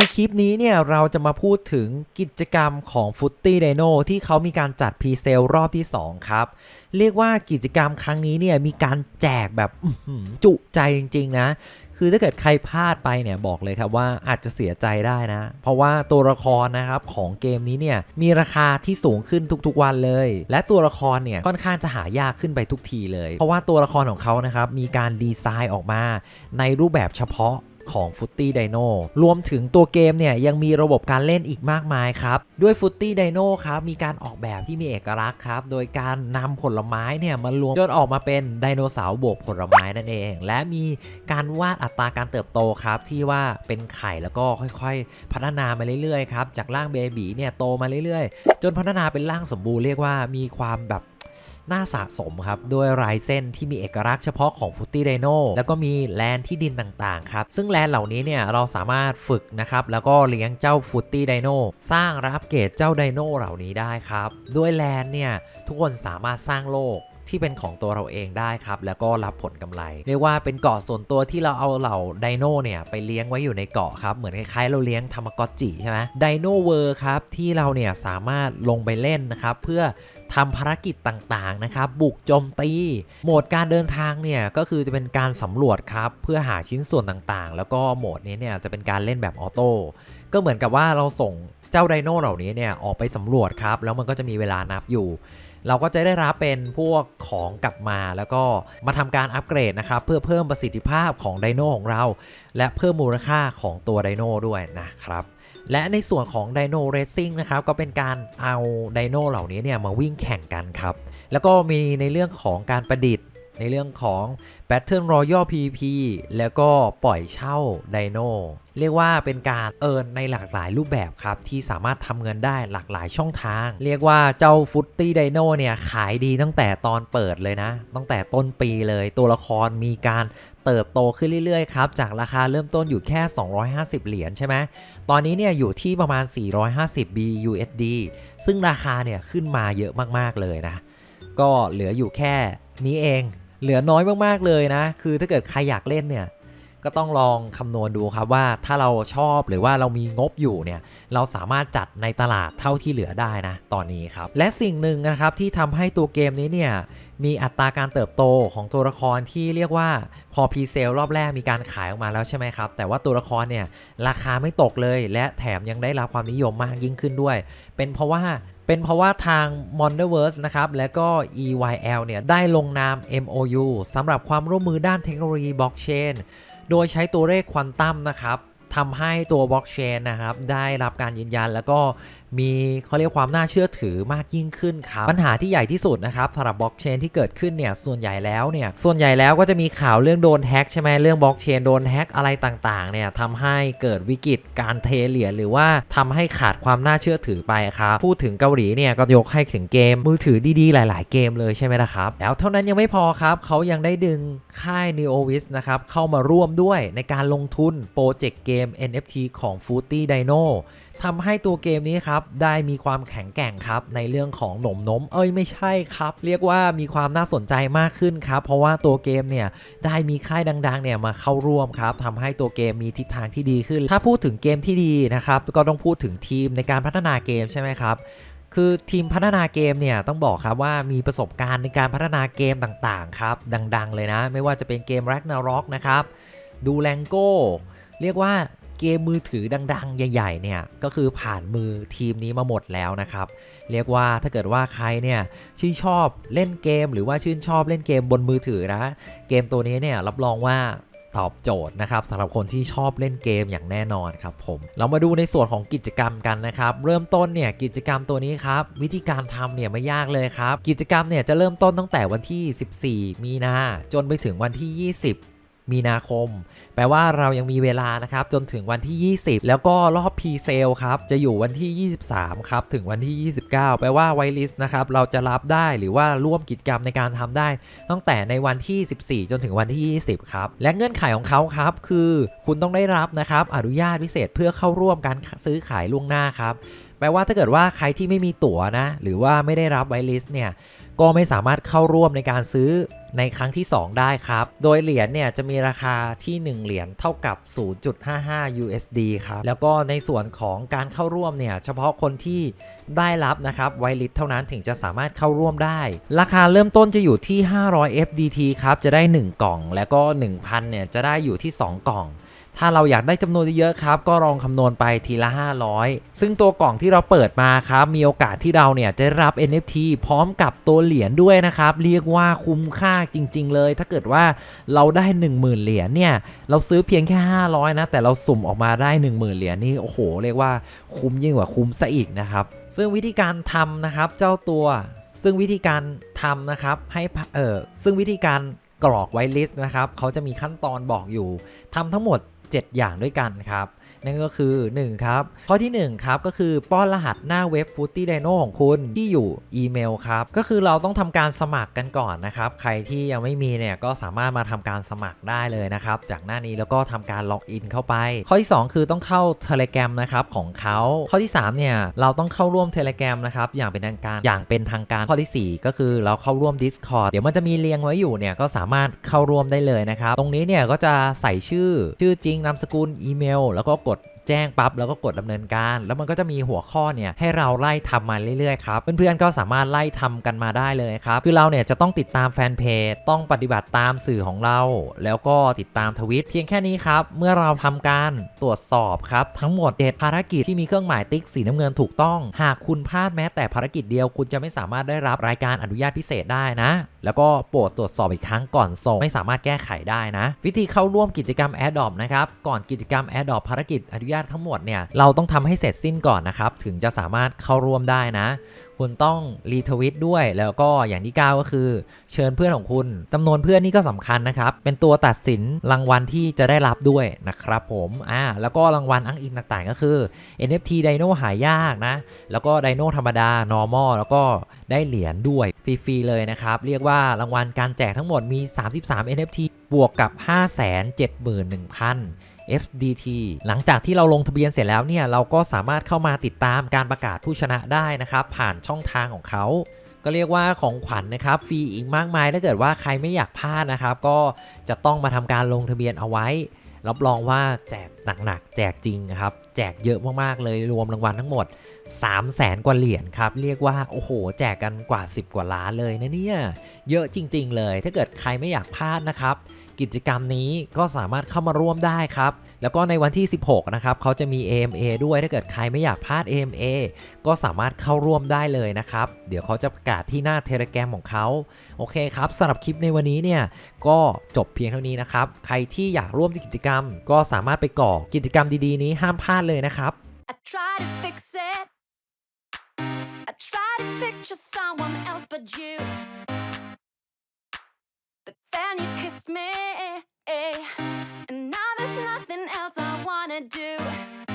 ในคลิปนี้เนี่ยเราจะมาพูดถึงกิจกรรมของฟุตตี้ไดโนที่เขามีการจัดพรีเซลรอบที่ 2 ครับ เรียกว่ากิจกรรมครั้งนี้เนี่ยมีการแจกแบบจุใจจริง ๆ นะ คือถ้าเกิดใครพลาดไปเนี่ยบอกเลยครับว่าอาจจะเสียใจได้นะ เพราะว่าตัวละครนะครับของเกมนี้เนี่ยมีราคาที่สูงขึ้นทุกๆวันเลย และตัวละครเนี่ยค่อนข้างจะหายากขึ้นไปทุกทีเลย เพราะว่าตัวละครของเขานะครับมีการดีไซน์ออกมาในรูปแบบเฉพาะ ของฟุตตี้ไดโนรวมถึงตัวเกมเนี่ยยังมีระบบการเล่นอีกมากมายครับ ด้วยฟุตตี้ไดโนครับมีการออกแบบที่มีเอกลักษณ์ครับ โดยการนำผลไม้เนี่ยมารวมจนออกมาเป็นไดโนเสาร์บวกผลไม้นั่นเอง และมีการวาดอัตราการเติบโตครับที่ว่าเป็นไข่แล้วก็ค่อยๆ พัฒนามาเรื่อยๆครับจากร่างเบบีเนี่ยโตมาเรื่อยๆ จนพัฒนาเป็นร่างสมบูรณ์เรียกว่ามีความแบบ น่าสะสมครับ ด้วยลายเส้นที่มีเอกลักษณ์เฉพาะของฟุตตี้ไดโนแล้วก็มีแลนที่ดินต่างๆครับ ซึ่งแลนเหล่านี้เนี่ยเราสามารถฝึกนะครับ แล้วก็เลี้ยงเจ้าฟุตตี้ไดโนสร้างรับเกรดเจ้าไดโนเหล่านี้ได้ครับ ด้วยแลนเนี่ยทุกคนสามารถสร้างโลก ที่เป็นของตัวเราเองได้ครับ แล้วก็รับผลกำไร เรียกว่าเป็นเกาะส่วนตัวที่เราเอาเหล่าไดโนเนี่ยไปเลี้ยงไว้อยู่ในเกาะครับ เหมือนคล้ายๆเราเลี้ยงทามกอจิใช่ไหมไดโนเวอร์ครับที่เราเนี่ยสามารถลงไปเล่นนะครับเพื่อทำภารกิจต่างๆ นะครับ บุกโจมตี โหมดการเดินทางเนี่ย ก็คือจะเป็นการสำรวจครับ เพื่อหาชิ้นส่วนต่างๆ แล้วก็โหมดนี้เนี่ย จะเป็นการเล่นแบบออโต้ ก็เหมือนกับว่าเราส่งเจ้าไดโนเหล่านี้เนี่ย ออกไปสำรวจครับ แล้วมันก็จะมีเวลานับอยู่ เราก็จะได้รับเป็นพวกของกลับมาแล้วก็มาทำการอัปเกรดนะครับ เพื่อเพิ่มประสิทธิภาพของไดโนของเรา และเพิ่มมูลค่าของตัวไดโนด้วยนะครับและในส่วนของ Dino Racing นะครับก็เป็นการเอาไดโนเหล่านี้เนี่ยมาวิ่งแข่งกันครับ แล้วก็มีในเรื่องของการประดิษฐ์ ในเรื่องของ Battle Royale PVP แล้วก็ปล่อยเช่าไดโนเรียกว่าเป็นการเอินในหลากหลายรูปแบบครับ ที่สามารถทำเงินได้หลากหลายช่องทาง เรียกว่าเจ้าฟุตตี้ไดโนเนี่ย ขายดีตั้งแต่ตอนเปิดเลยนะ ตั้งแต่ต้นปีเลยตัวละครมีการเติบโตขึ้นเรื่อยๆครับ จากราคาเริ่มต้นอยู่แค่ 250 เหรียญใช่ไหมตอนนี้เนี่ยอยู่ที่ประมาณ 450 BUSD ซึ่งราคาเนี่ยขึ้นมาเยอะมากๆเลยนะ ก็เหลืออยู่แค่นี้เอง เหลือน้อยมากๆเลยนะ คือถ้าเกิดใครอยากเล่นเนี่ย ก็ต้องลองคำนวณดูครับว่าถ้าเราชอบหรือว่าเรามีงบอยู่เนี่ยเราสามารถจัดในตลาดเท่าที่เหลือได้นะตอนนี้ครับ และสิ่งหนึ่งนะครับที่ทำให้ตัวเกมนี้เนี่ยมีอัตราการเติบโตของตัวละครที่เรียกว่าพอพรีเซลรอบแรกมีการขายออกมาแล้วใช่ไหมครับ แต่ว่าตัวละครเนี่ยราคาไม่ตกเลย และแถมยังได้รับความนิยมมากยิ่งขึ้นด้วย เป็นเพราะว่าเป็นเพราะว่าทาง m o n d e r v e r s e นะครับ และก็ EYL เนี่ย ได้ลงนาม MOU สำหรับความร่วมมือด้านเทคโนโลยีบล็อกเชน โดยใช้ตัวเลขควอนตัมนะครับทำให้ตัวบล็อกเชนนะครับได้รับการยืนยันแล้วก็ มีเขาเรียกความน่าเชื่อถือมากยิ่งขึ้นครับ ปัญหาที่ใหญ่ที่สุดนะครับสำหรับบล็อกเชนที่เกิดขึ้นเนี่ยส่วนใหญ่แล้วเนี่ยส่วนใหญ่แล้วก็จะมีข่าวเรื่องโดนแฮ็กใช่ไหมเรื่องบล็อกเชนโดนแฮ็กอะไรต่างๆเนี่ยทำให้เกิดวิกฤตการเทเหรียญหรือว่าทำให้ขาดความน่าเชื่อถือไปครับพูดถึงเกาหลีเนี่ยก็ยกให้ถึงเกมมือถือดีๆ หลาย ๆ เกมเลยใช่ไหมล่ะครับแล้วเท่านั้นยังไม่พอครับเขายังได้ดึงค่าย Neovis นะครับเข้ามาร่วมด้วยในการลงทุนโปรเจกต์เกม NFT ของ f o o t y Dino ทำให้ตัวเกมนี้ครับได้มีความแข็งแกร่งครับในเรื่องของหนมนมเอ้ยไม่ใช่ครับ เรียกว่ามีความน่าสนใจมากขึ้นครับ เพราะว่าตัวเกมเนี่ยได้มีค่ายดังๆเนี่ยมาเข้าร่วมครับทำให้ตัวเกมมีทิศทางที่ดีขึ้น ถ้าพูดถึงเกมที่ดีนะครับก็ต้องพูดถึงทีมในการพัฒนาเกมใช่ไหมครับคือทีมพัฒนาเกมเนี่ยต้องบอกครับว่ามีประสบการณ์ในการพัฒนาเกมต่างๆครับดัง ๆ เลยนะ ไม่ว่าจะเป็นเกม Ragnarok นะครับดูแลงโก้เรียกว่า เกมมือถือดัง ๆ ใหญ่ ๆ เนี่ย ก็คือผ่านมือทีมนี้มาหมดแล้วนะครับ เรียกว่าถ้าเกิดว่าใครเนี่ยชื่นชอบเล่นเกมหรือว่าชื่นชอบเล่นเกมบนมือถือนะ เกมตัวนี้เนี่ยรับรองว่าตอบโจทย์นะครับสำหรับคนที่ชอบเล่นเกมอย่างแน่นอนครับผม เรามาดูในส่วนของกิจกรรมกันนะครับ เริ่มต้นเนี่ยกิจกรรมตัวนี้ครับ วิธีการทำเนี่ยไม่ยากเลยครับ กิจกรรมเนี่ยจะเริ่มต้นตั้งแต่วันที่ 14 มีนาจนไปถึงวันที่ 20 มีนาคม แปลว่าเรายังมีเวลานะครับ จนถึงวันที่ 20 แล้วก็รอบพรีเซลครับ จะอยู่วันที่ 23 ครับ ถึงวันที่ 29 แปลว่าไวลิสนะครับ เราจะรับได้หรือว่าร่วมกิจกรรมในการทำได้ ตั้งแต่ในวันที่ 14 จนถึงวันที่ 20 ครับ และเงื่อนไขของเขาครับ คือคุณต้องได้รับนะครับ อนุญาตพิเศษเพื่อเข้าร่วมการซื้อขายล่วงหน้าครับ แปลว่าถ้าเกิดว่าใครที่ไม่มีตั๋วนะ หรือว่าไม่ได้รับไวลิสเนี่ย ก็ไม่สามารถเข้าร่วมในการซื้อในครั้งที่ 2 ได้ครับ โดยเหรียญเนี่ยจะมีราคาที่ 1 เหรียญเท่ากับ 0.55 USD ครับ แล้วก็ในส่วนของการเข้าร่วมเนี่ย เฉพาะคนที่ได้รับนะครับไวลิสเท่านั้นถึงจะสามารถเข้าร่วมได้ ราคาเริ่มต้นจะอยู่ที่ 500 FDT ครับ จะได้ 1 กล่อง แล้วก็ 1,000 เนี่ยจะได้อยู่ที่ 2 กล่อง ถ้าเราอยากได้จำนวนเยอะๆครับ ก็ลองคำนวณไปทีละ 500 ซึ่งตัวกล่องที่เราเปิดมาครับ มีโอกาสที่เราเนี่ยจะรับ NFT พร้อมกับตัวเหรียญด้วยนะครับ เรียกว่าคุ้มค่าจริง ๆ เลย ถ้าเกิดว่าเราได้ 10,000 เหรียญเนี่ย เราซื้อเพียงแค่ 500 นะ แต่เราสุ่มออกมาได้ 10,000 เหรียญนี่ โอ้โห เรียกว่าคุ้มยิ่งกว่าคุ้มซะอีกนะครับ ซึ่งวิธีการทำนะครับเจ้าตัว ซึ่งวิธีการทำนะครับ ให้ เออซึ่งวิธีการกรอกไวลิสต์นะครับ เขาจะมีขั้นตอนบอกอยู่ทำทั้งหมด 7 อย่างด้วยกันครับ นั่นก็คือ 1 ครับ ข้อที่ 1 ครับก็คือป้อนรหัสหน้าเว็บ f o o t y Dino ของคุณที่อยู่อีเมลครับ ก็คือเราต้องทำการสมัครกันก่อนนะครับ ใครที่ยังไม่มีเนี่ยก็สามารถมาทำการสมัครได้เลยนะครับ จากหน้านี้แล้วก็ทำการล็อกอินเข้าไป ข้อที่ 2 คือต้องเข้า Telegram นะครับของเขาข้อที่3เนี่ยเราต้องเข้าร่วม Telegram นะครับอย่างเป็นทางการอย่างเป็นทางการข้อทีสี่4 ก็คือเราเข้าร่วม Discord เดี๋ยวมันจะมีเรียงไว้อยู่เนี่ยก็สามารถเข้าร่วมได้เลยนะครับตรงนี้เนี่ยก็จะใส่ชื่อชื่อจริงนามสกุลอีเมล แล้วก็กด แจ้งปั๊บแล้วก็กดดำเนินการ แล้วมันก็จะมีหัวข้อเนี่ยให้เราไล่ทำมาเรื่อยๆครับเพื่อนๆก็สามารถไล่ทำกันมาได้เลยครับคือเราเนี่ยจะต้องติดตามแฟนเพจต้องปฏิบัติตามสื่อของเรา แล้วก็ติดตามทวิตเพียงแค่นี้ครับเมื่อเราทำการตรวจสอบครับทั้งหมดเด็ดภารกิจที่มีเครื่องหมายติ๊กสีน้ำเงินถูกต้อง หากคุณพลาดแม้แต่ภารกิจเดียว คุณจะไม่สามารถได้รับรายการอนุญาตพิเศษได้นะ แล้วก็โปรดตรวจสอบอีกครั้งก่อนส่งไม่สามารถแก้ไขได้นะ วิธีเข้าร่วมกิจกรรม a อ d o p นะครับก่อนกิจกรรม a อ d o p ภารกิจอนุญาตทั้งหมดเนี่ยเราต้องทำให้เสร็จสิ้นก่อนนะครับ ถึงจะสามารถเข้าร่วมได้นะ คุณต้องรีทวิตด้วย แล้วก็อย่างที่ 9 ก็คือ เชิญเพื่อนของคุณจำนวนเพื่อนนี่ก็สำคัญนะครับ เป็นตัวตัดสินรางวัลที่จะได้รับด้วยนะครับผมอ่าแล้วก็รางวัลอ้างอิงต่างๆ ก็คือ NFT ไดโนหายากนะ แล้วก็ไดโนธรรมดา normal แล้วก็ได้เหรียญด้วยฟรีๆเลยนะครับ เรียกว่ารางวัลการแจกทั้งหมดมี 33 NFT บวกกับ 571,000 FDT หลังจากที่เราลงทะเบียนเสร็จแล้วเนี่ยเราก็สามารถเข้ามาติดตามการประกาศผู้ชนะได้นะครับ ผ่านช่องทางของเขาก็เรียกว่าของขวัญนนะครับฟรีอีกมากมายถ้าเกิดว่าใครไม่อยากพลาดนะครับ ก็จะต้องมาทำการลงทะเบียนเอาไว้ รับรองว่าแจกหนักๆแจกจริงครับ แจกเยอะมากๆเลยรวมรางวัลทั้งหมด 3 0 0แสนกว่าเหรียญครับ เรียกว่าโอ้โห แจกกันกว่า 10 กว่าล้านเลยนะเนี่ยเยอะจริง ๆ เลย ถ้าเกิดใครไม่อยากพลาดนะครับ กิจกรรมนี้ก็สามารถเข้ามาร่วมได้ครับ แล้วก็ในวันที่ 16 นะครับเขาจะมี AMA ด้วยถ้าเกิดใครไม่อยากพลาด AMA ก็สามารถเข้าร่วมได้เลยนะครับ เดี๋ยวเขาจะประกาศที่หน้าเทเลแกรมของเขาโอเคครับสำหรับคลิปในวันนี้เนี่ยก็จบเพียงเท่านี้นะครับ ใครที่อยากร่วมกิจกรรม ก็สามารถไปก่อกิจกรรมดีๆ นี้ห้ามพลาดเลยนะครับ I try to fix it. I try to picture someone else but you. Then you kissed me. And now there's nothing else I wanna do.